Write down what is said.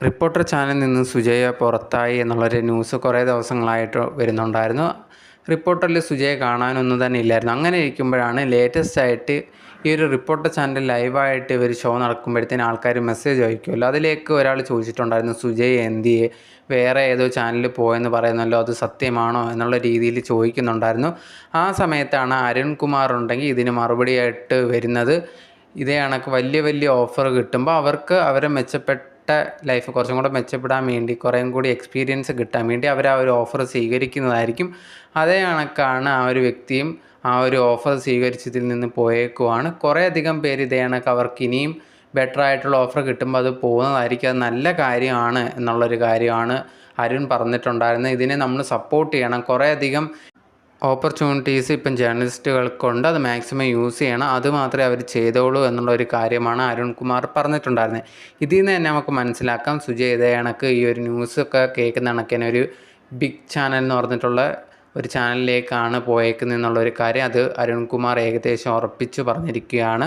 Reporter ചാനലിൽ നിന്ന് സുജയ പുറത്തായി എന്നുള്ളൊരു ന്യൂസ് കുറേ ദിവസങ്ങളായിട്ട് വരുന്നുണ്ടായിരുന്നു. റിപ്പോർട്ടറിൽ സുജയെ കാണാനൊന്നും തന്നെ ഇല്ലായിരുന്നു. അങ്ങനെ ഇരിക്കുമ്പോഴാണ് ലേറ്റസ്റ്റ് ആയിട്ട് ഈ ഒരു റിപ്പോർട്ടർ ചാനൽ ലൈവായിട്ട് ഒരു ഷോ നടക്കുമ്പോഴത്തേന് ആൾക്കാർ മെസ്സേജ് അയക്കുമല്ലോ അതിലേക്ക് ഒരാൾ ചോദിച്ചിട്ടുണ്ടായിരുന്നു സുജയ് എന്തിയെ വേറെ ഏതോ ചാനലിൽ പോയെന്ന് പറയുന്നല്ലോ അത് സത്യമാണോ? എന്നുള്ള രീതിയിൽ ചോദിക്കുന്നുണ്ടായിരുന്നു. ആ സമയത്താണ് അരുൺകുമാർ ഉണ്ടെങ്കിൽ ഇതിന് മറുപടിയായിട്ട് വരുന്നത്. ഇതേ കണക്ക് വലിയ വലിയ ഓഫർ കിട്ടുമ്പോൾ അവർക്ക് അവരെ മെച്ചപ്പെട്ട ലൈഫ് കുറച്ചും കൂടെ മെച്ചപ്പെടാൻ വേണ്ടി കുറേയും കൂടി എക്സ്പീരിയൻസ് കിട്ടാൻ വേണ്ടി അവർ ആ ഒരു ഓഫർ സ്വീകരിക്കുന്നതായിരിക്കും. അതേ കണക്കാണ് ആ ഒരു വ്യക്തിയും ആ ഒരു ഓഫർ സ്വീകരിച്ചതിൽ നിന്ന് പോയേക്കുവാണ്. കുറേയധികം പേര് ഇതേ കണക്ക് അവർക്ക് ഇനിയും ബെറ്റർ ആയിട്ടുള്ള ഓഫർ കിട്ടുമ്പോൾ അത് പോകുന്നതായിരിക്കും. അത് നല്ല കാര്യമാണ് എന്നുള്ളൊരു കാര്യമാണ് അരുൺ പറഞ്ഞിട്ടുണ്ടായിരുന്നത്. ഇതിനെ നമ്മൾ സപ്പോർട്ട് ചെയ്യണം. കുറേയധികം ഓപ്പർച്യൂണിറ്റീസ് ഇപ്പം ജേർണലിസ്റ്റുകൾക്കുണ്ട് അത് മാക്സിമം യൂസ് ചെയ്യണം. അത് മാത്രമേ അവർ ചെയ്തോളൂ എന്നുള്ള ഒരു കാര്യമാണ് അരുൺകുമാർ പറഞ്ഞിട്ടുണ്ടായിരുന്നത് ഇതിൽ നിന്ന് തന്നെ നമുക്ക് മനസ്സിലാക്കാം. സുജയ് ഇതേ കണക്ക് ഈ ഒരു ന്യൂസൊക്കെ കേൾക്കുന്ന കണക്കിന് ഒരു ബിഗ് ചാനൽ എന്ന് പറഞ്ഞിട്ടുള്ള ഒരു ചാനലിലേക്കാണ് പോയേക്കുന്നത് എന്നുള്ളൊരു കാര്യം അത് അരുൺകുമാർ ഏകദേശം ഉറപ്പിച്ച് പറഞ്ഞിരിക്കുകയാണ്.